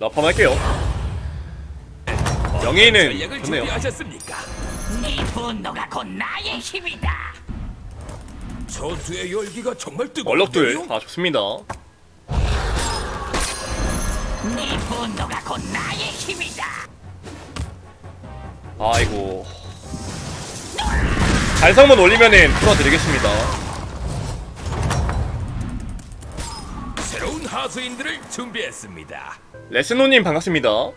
나팜할게요 영예인은 전략을 좋네요 준비하셨습니까? 네 분노가 곧 나의 힘이다. 전투의 열기가 정말 뜨거워. 얼럭들 아 좋습니다 네 분노가 곧 나의 힘이다. 아이고 달성문 올리면은 풀어드리겠습니다 새로운 하수인들을 준비했습니다. 레스노님 반갑습니다.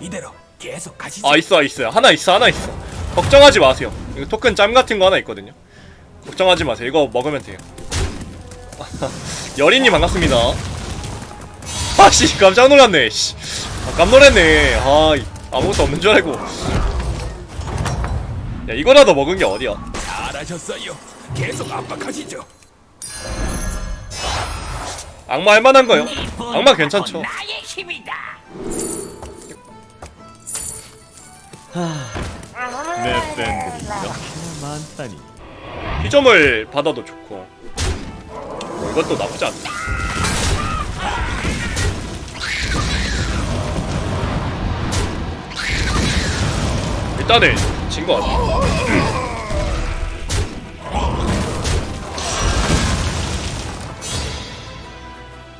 이대로 계속 가시죠. 아 있어 있어요 하나 있어 하나 있어. 걱정하지 마세요. 이거 토큰 짬 같은 거 하나 있거든요. 걱정하지 마세요. 이거 먹으면 돼요. 여린님 반갑습니다. 아씨 깜짝 놀랐네. 씨. 아, 깜놀했네. 아 이- 아무것도 없는 줄 알고 야 이거라도 먹은 게 어디야? 잘하셨어요. 계속 압박하시죠. 악마 할만한 거요? 악마 괜찮죠. 곧 나의 힘이다. 내 팬들이 이렇게나 많다니. 피점을 받아도 좋고. 뭐 이것도 나쁘지 않네 일단은 진 거 같아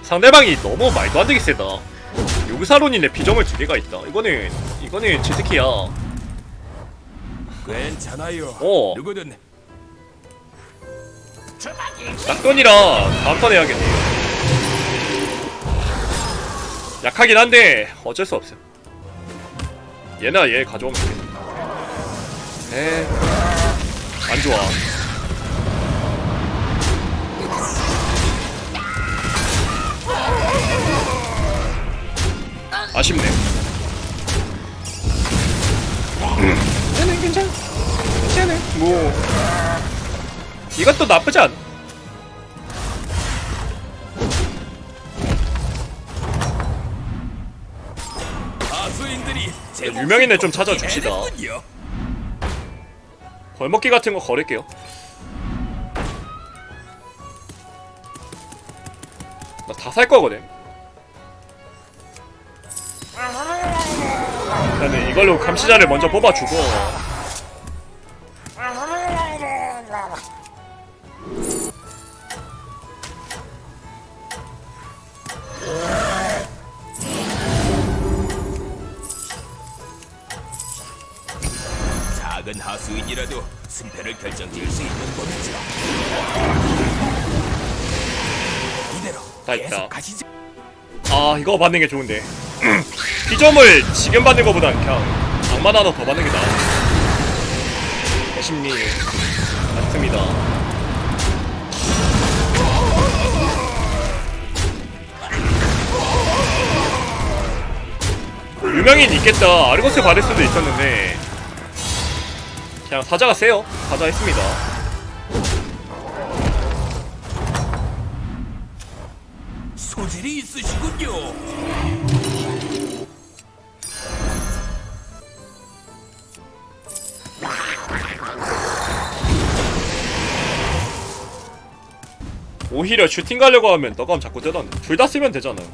상대방이 너무 말도 안 되게 세다 요구사론인데 비점을 두 개가 있다 이거는 이거는 제트키야 괜찮아요. 어. 누구든 낙돈이라 다음 턴 해야겠네요. 약하긴 한데 어쩔 수 없어요. 얘나 얘 가져오면 돼. 에, 안 좋아. 아쉽네. 괜찮아, 괜찮아. 괜찮아. 뭐 이것도 나쁘지 않. 유명인을 좀 찾아줍시다. 벌먹기 같은 거 걸을게요. 나 다 살 거거든. 일단은 이걸로 감시자를 먼저 뽑아주고 작은 하수인이라도 승패를 결정지을 수 있는 법이죠. 이대로 다 있다. 계속 가시죠. 아 이거 받는 게 좋은데 피점을 지금 받는 거보단 그냥 악마 하나 더 받는 게 나아. 심리 맞습니다. 유명인 있겠다. 아르고스 받을 수도 있었는데 그냥 사자가 세요. 사자 했습니다. 소질이 있으시군요. 오히려 슈팅 가려고 하면 너감 자꾸 뜨던데 둘다 쓰면 되잖아요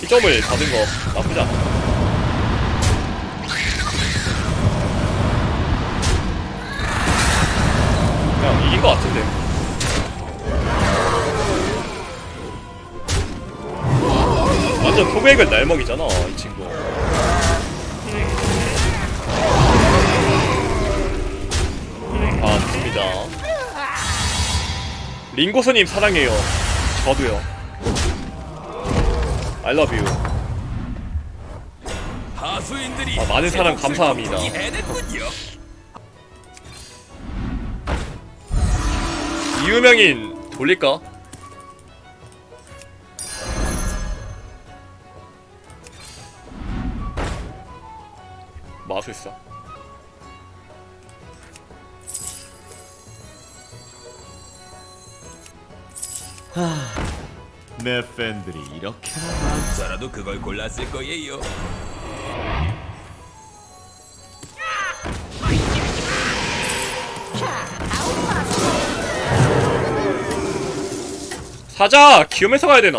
피점을 받은 거 나쁘지 않아 이긴 거 같은데 완전 토백을 날먹이잖아 이 친구 아 좋습니다 링고스님 사랑해요. 저도요. I love you. 아, 많은 사랑 감사합니다. 유명인 돌릴까? 마술사. 내 팬들이 이렇게나 많 저라도 그걸 골랐을 거예요. 사자 기욤에서 가야 되나?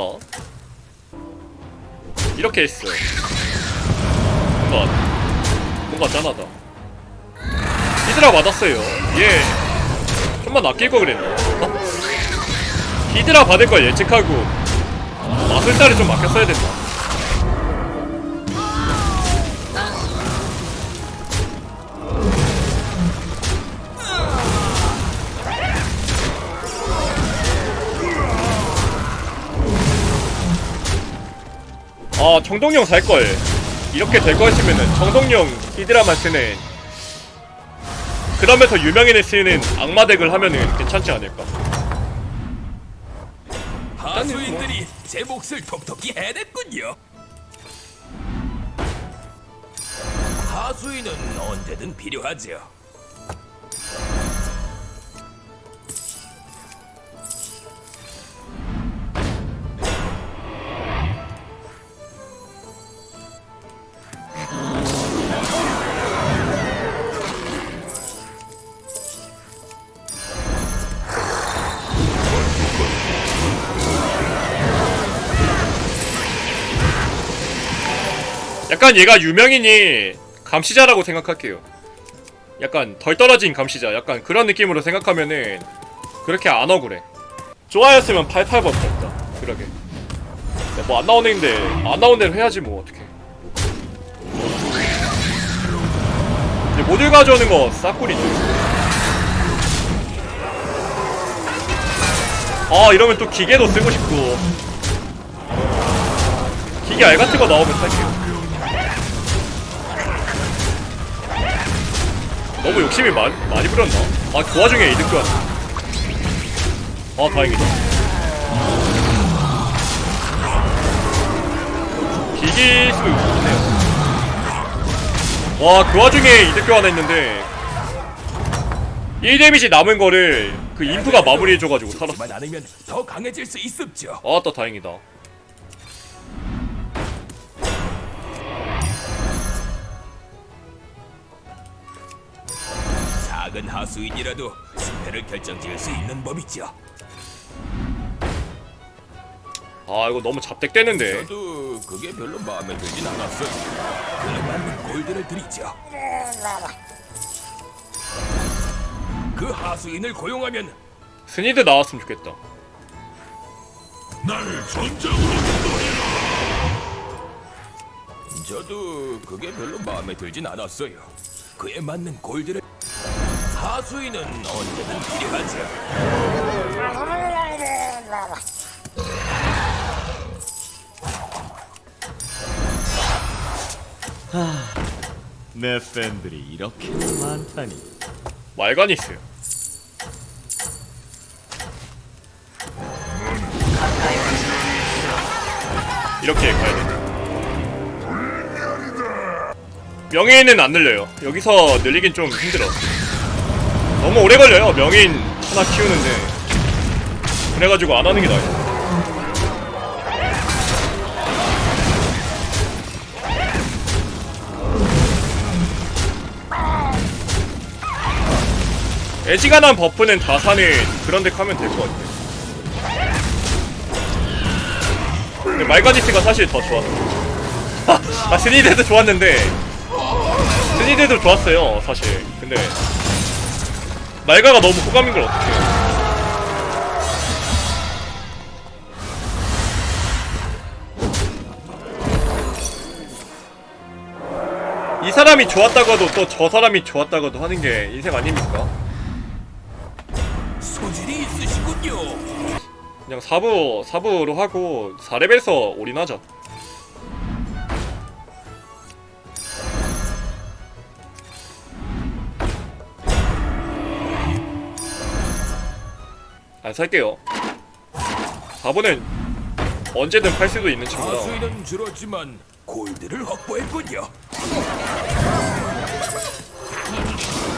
이렇게 했어. 뭔가 뭔가 짠하다. 히드라 맞았어요. 예. 좀만 아낄 거 그랬나? 어? 히드라 받을 걸 예측하고 마술사를 좀 아껴 써야 된다. 정동영 살걸 이렇게 될 거였으면은 정동영 히드라만 쓰는 그러면서 유명인을 쓰는 악마 덱을 하면은 괜찮지 않을까 하수인들이 제 몫을 톡톡히 해냈군요. 하수인은 언제든 필요하죠. 약간 얘가 유명인이 감시자라고 생각할게요. 약간 덜 떨어진 감시자 약간 그런 느낌으로 생각하면은 그렇게 안 억울해. 좋아였으면 88번 됐다. 그러게. 뭐 안 나오는데 안 나온 대로 해야지 뭐 어떡해. 이제 모듈 가져오는 거 싹꿀이죠 아 이러면 또 기계도 쓰고 싶고. 기계 알 같은 거 나오면 살게요 너무 욕심이 많, 많이 부렸나? 아, 그 와중에 이득 교환. 아, 다행이다. 비길 수도 있네요. 와, 그 와중에 이득 교환했는데 1 데미지 남은 거를 그 인프가 마무리해줘가지고 살았어. 만 않으면 더 강해질 수 있습죠. 아따, 다행이다. 작은 하수인이라도 승패를 결정지을 수 있는 법이죠. 아, 이거 너무 잡덱되는데. 저도 그게 별로 마음에 들진 않았어요. 그에 맞는 골드를 드리죠. 그 하수인을 고용하면 스니드 나왔으면 좋겠다. 저도 그게 별로 마음에 들진 않았어요. 그에 맞는 골드를 하수인은 언제든 필요하죠. 내 팬들이 이렇게나 많다니 말관이 있어요. 이렇게 가야 돼. 명예인은 안 늘려요. 여기서 늘리긴 좀 힘들어. 너무 오래 걸려요. 명예인 하나 키우는데. 그래가지고 안 하는 게 나아요. 애지간한 버프는 다 사는 그런 덱 하면 될 것 같아. 근데 말가니스가 사실 더 좋았어. 아, 스니데도 좋았는데, 스니데도 좋았어요, 사실. 근데, 말가가 너무 호감인 걸 어떡해. 이 사람이 좋았다고도 또 저 사람이 좋았다고도 하는 게 인생 아닙니까? 소질이 있으시군요. 그냥 4부, 4부로 하고 4렙에서 올인하자. 안 살게요. 4부는 언제든 팔 수도 있는 친구라. 하수인은 줄었지만 골드를 확보했군요.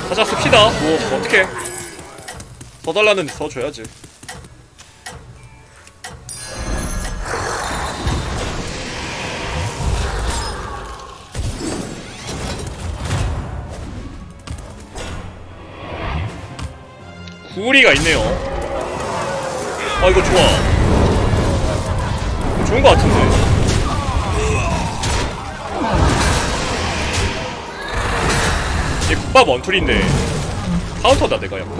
사자 씁시다. 뭐, 어떡해. 더 달라는데 더 줘야지. 구우리가 있네요. 아, 이거 좋아. 좋은 거 같은데. 얘 국밥 원툴인데 카운터다 내가 약간.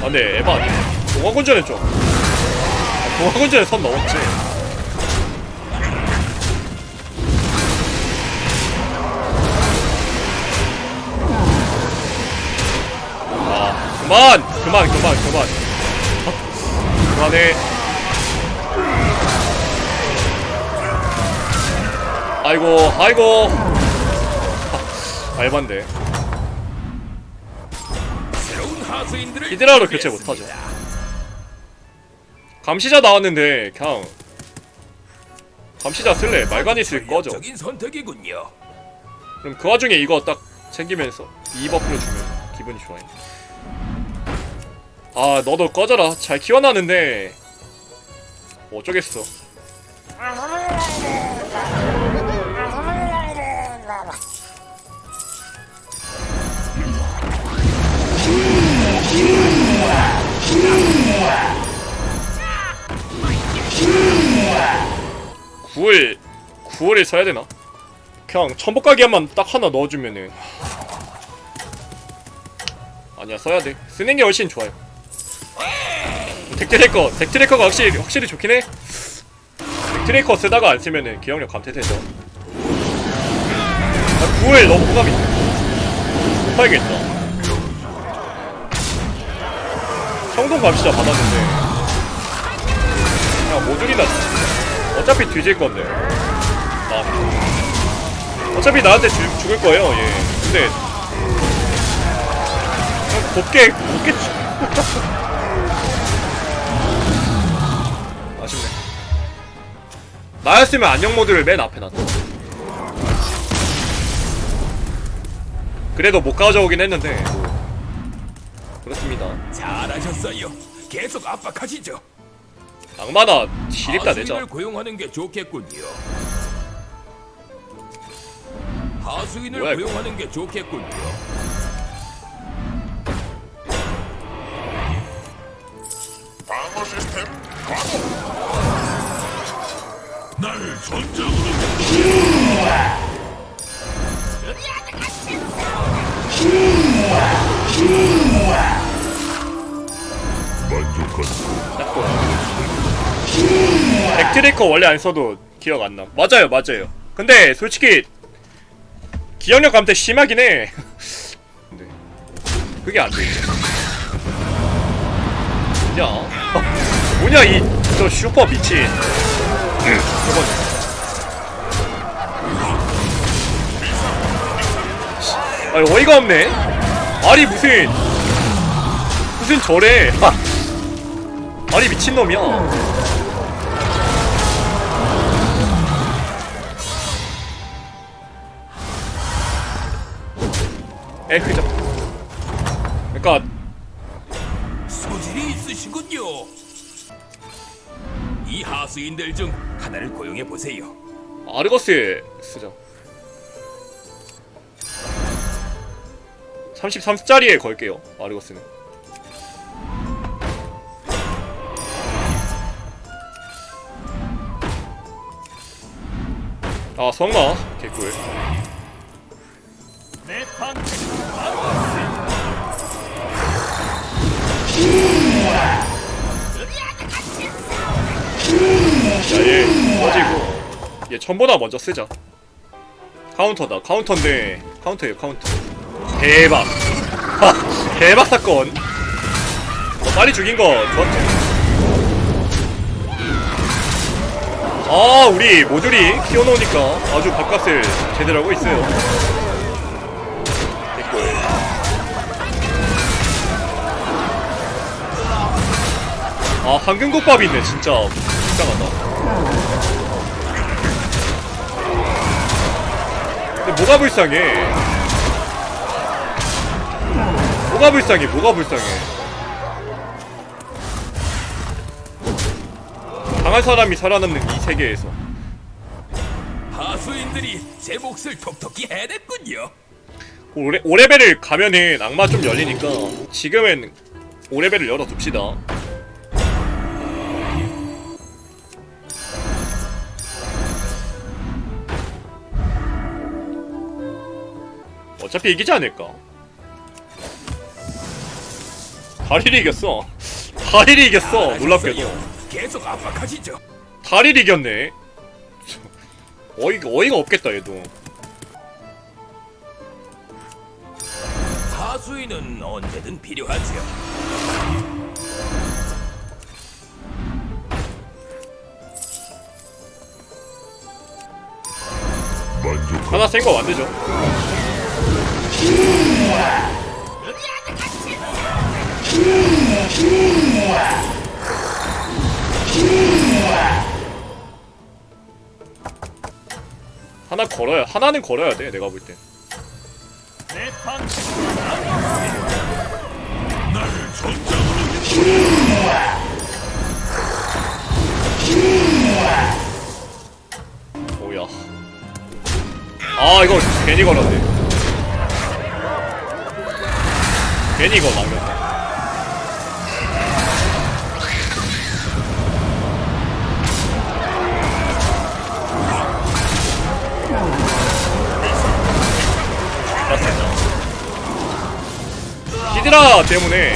아 근데 에바 아니야. 동화군전에 좀. 아, 동화군전에 선 넘었지. 아 그만 그만 그만 그만 그만해. 아이고 아이고. 아, 알반데. 히드라로 교체. 못하죠. 감시자 나왔는데 그냥 감시자 쓸래? 말가니스 꺼져. 그럼 그 와중에 이거 딱 챙기면서 2버프를 주면 기분이 좋아요 아 너도 꺼져라. 잘 키워놨는데. 뭐 어쩌겠어. 구월구월에 써야 되나? 그냥 천복가기한만 딱 하나 넣어주면은. 아니야 써야 돼. 쓰는 게 훨씬 좋아요 덱트레이커 덱트레이커가 확실히 확실히 좋긴 해. 덱트레이커 쓰다가 안 쓰면은 기억력 감퇴되죠 아 9월 너무 호감이 못 팔겠다 청동 감시자 받았는데. 그냥 모듈이나 쓰지. 어차피 뒤질 건데. 나 어차피 나한테 죽, 죽을 거예요 얘. 근데. 그냥 곱게 곱게 죽 나였으면 안녕 모드를 맨 앞에 놨다 그래도 못 가져오긴 했는데 뭐. 그렇습니다 잘하셨어요. 계속 압박하시죠. 악마나 시립다 내자 하수인을 고용하는 게 좋겠군요. 하수인을 뭐야, 이거? 고용하는 게 좋겠군요. 날 전장으로 백트리커 원래 안 써도 기억 안 나. 맞아요, 맞아요. 근데 솔직히 기억력 감퇴 심하긴 해. 근데 그게 안 돼. 뭐냐? 뭐냐 이 저 슈퍼 미친. 아니 어이가 없네. 아니 무슨 무슨 저래. 아니 미친 놈이야. 에 그죠 그니까 소질이 있으시군요. 이 하수인들 중 하나를 고용해 보세요. 아르거스 쓰자. 33짜리에 걸게요 아르거스는. 아 성마 개꿀 야얘 꺼지고. 얘 전보다 먼저 쓰자. 카운터다. 카운터인데. 카운터예요 카운터. 대박. 하, 대박 사건. 어, 빨리 죽인 거 좋았지 아 우리 모듈이 키워놓으니까 아주 밥값을 제대로 하고 있어요. 됐고 아 황금국밥 있네 진짜. 불쌍하다 근데 뭐가 불쌍해? 뭐가 불쌍해? 뭐가 불쌍해? 강한 사람이 살아남는 이 세계에서 하수인들이 제 몫을 톡톡히 해냈군요. 오레, 오레벨을 가면은 악마 좀 열리니까 지금은 오레벨을 열어둡시다 어차피 이기지 않을까? 다리를 이겼어. 다리를 이겼어. 놀랍게도. 알겠어요. 계속 압박하시죠. 다리를 이겼네. 어이가 어이가 없겠다 얘도. 사수인은 언제든 필요하지요. 하나 센거 만들죠. 하나 걸어야 하나는 걸어야 돼 내가 볼 때. 뭐야? 아 이거 괜히 걸었네. 괜히 이거. 맞습니다. 히드라 때문에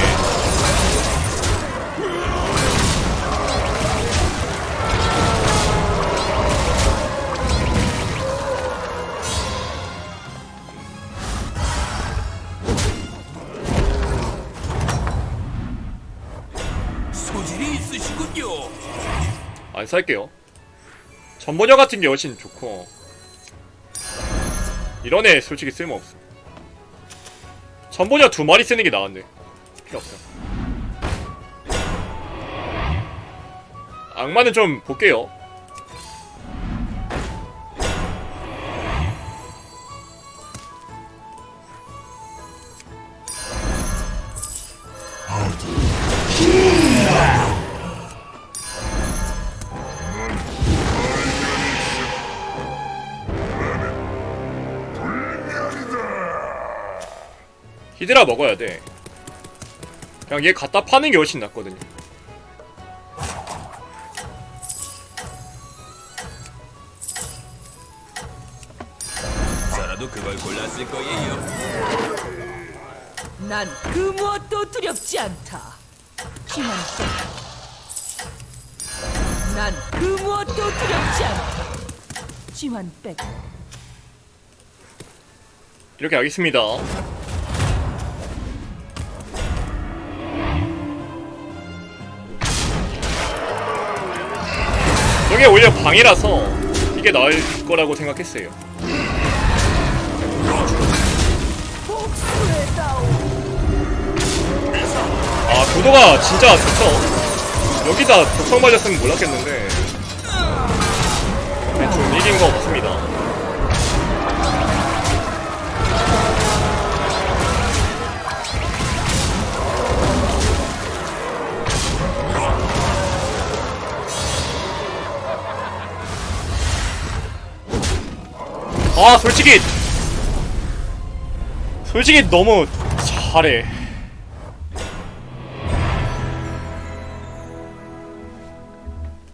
살게요. 전번역 같은 게 훨씬 좋고 이런 애 솔직히 쓸모없어. 전번역 두 마리 쓰는 게 나은데 필요 없어. 악마는 좀 볼게요. 히드라 먹어야 돼. 그냥 얘 갖다 파는 게 훨씬 낫거든요. 저라도 그걸 골랐을 거예요. 난 그 무엇도 두렵지 않다. 빼고. 난그 무엇도 두렵지 않다. 지만 빼고. 이렇게 하겠습니다. 저게 오히려 방이라서 이게 나을 거라고 생각했어요. 아 구도가 진짜 좋죠. 여기다 독성 맞았으면 몰랐겠는데 아 솔직히. 솔직히 너무 잘해